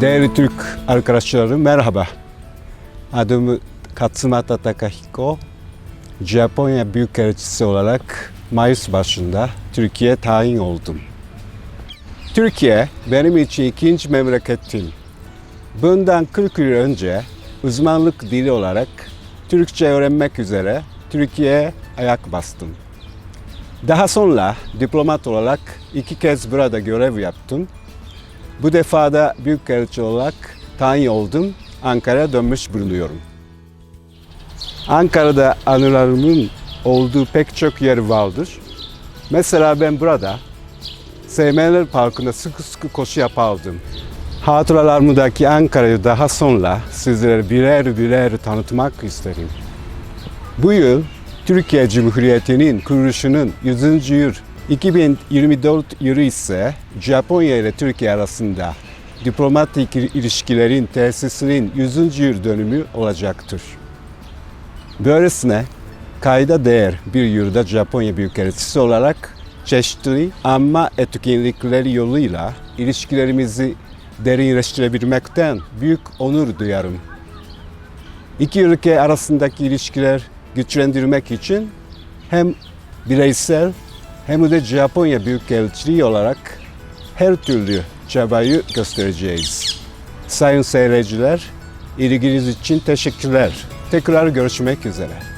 Değerli Türk arkadaşlarım merhaba. Adım Katsumata Takahiko. Japonya Büyükelçisi olarak Mayıs başında Türkiye tayin oldum. Türkiye benim için ikinci memleketim. Bundan 40 yıl önce uzmanlık dili olarak Türkçe öğrenmek üzere Türkiye'ye ayak bastım. Daha sonra diplomat olarak iki kez burada görev yaptım. Bu defa da Büyükelçi olarak tayin oldum. Ankara'ya dönmüş bulunuyorum. Ankara'da anılarımın olduğu pek çok yer vardır. Mesela ben burada Seymenler Parkı'nda sıkı sıkı koşu yapardım. Hatıralarımdaki Ankara'yı daha sonra sizlere birer birer tanıtmak isterim. Bu yıl Türkiye Cumhuriyeti'nin kuruluşunun 100. yıl 2024 yılı ise Japonya ile Türkiye arasında diplomatik ilişkilerin tesisinin 100. yıl dönümü olacaktır. Böylesine kayda değer bir yılda Japonya Büyükelçisi olarak çeşitli ama etkinlikleri yoluyla ilişkilerimizi derinleştirebilmekten büyük onur duyarım. İki ülke arasındaki ilişkiler güçlendirmek için hem bireysel hem de Japonya Büyükelçiliği olarak her türlü çabayı göstereceğiz. Sayın seyirciler, ilginiz için teşekkürler. Tekrar görüşmek üzere.